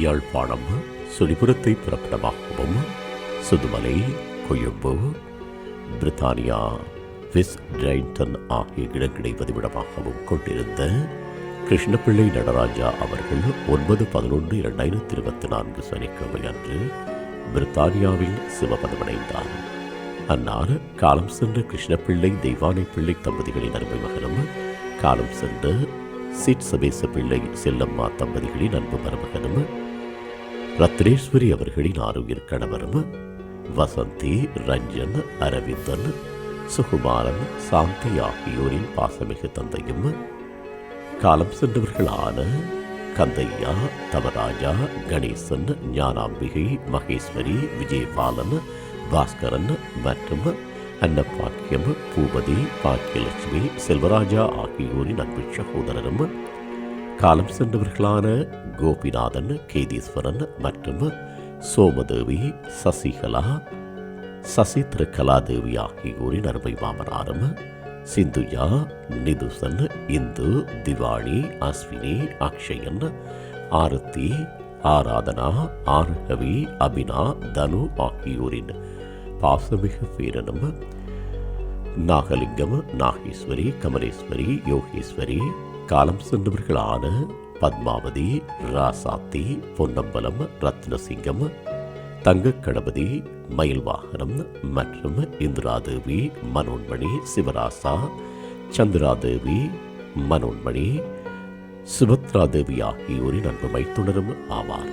யாழ்ப்பாணம் சுழிபுரத்தை பிறப்பிடமாகவும் சுதுமலை கொழும்பு பிரித்தானியா வெஸ்ட் டிரைன்டன் ஆகிய இடங்களை பதிவிடமாகவும் கொண்டிருந்த கிருஷ்ணபிள்ளை நடராஜா அவர்கள் ஒன்பது பதினொன்று இரண்டாயிரத்தி இருபத்தி நான்கு சனிக்கிழமை அன்று பிரித்தானியாவில் சிவபதமடைந்தார். அன்னார் காலம் சென்ற கிருஷ்ணப்பிள்ளை தெய்வானை பிள்ளை தம்பதிகளின் அருமை மகனும் காலம் சென்ற சிட் சபேச பிள்ளை செல்லம்மா தம்பதிகளின் அன்பு மருமகனும் ரத்னேஸ்வரி அவர்களின் ஆரோக்கிய கணவரும் வசந்தி ரஞ்சன் அரவிந்தன் சுகுமாரன் சாந்தி ஆகியோரின் பாசமிகு தந்தையும் காலம் சென்றவர்களான கந்தையா தவராஜா கணேசன் ஞானாம்பிகை மகேஸ்வரி விஜயபாலன் பாஸ்கரன் மற்றும் அன்னபாக்கியம் பூபதி பாக்கியலட்சுமி செல்வராஜா ஆகியோரின் அன்பு சகோதரரும். காலம் சென்றவர்களான கோபிநாதன் கேதீஸ்வரன் மற்றும் சோமதேவி சசிகலா சசி திருக்கலாதேவி ஆகியோரின் அருமை மாமனாரும் சிந்துயா நிதுசன் இந்து திவாணி அஸ்வினி அக்ஷயன் ஆரத்தி ஆராதனா ஆர்ஹவி அபினா தனு ஆகியோரின் பாசமிகு வீரனும் நாகலிங்கம் நாகேஸ்வரி கமலேஸ்வரி யோகேஸ்வரி காலம் சென்றவர்களான பத்மாவதி ராசாத்தி பொன்னம்பலம் ரத்னசிங்கம் தங்கக்கணபதி மயில்வாகனம் மற்றும் இந்திராதேவி மனோன்மணி சிவராசா சந்திராதேவி மனோன்மணி சுபத்ராதேவி ஆகியோரின் அன்பு மைத்துணரும் ஆவார்.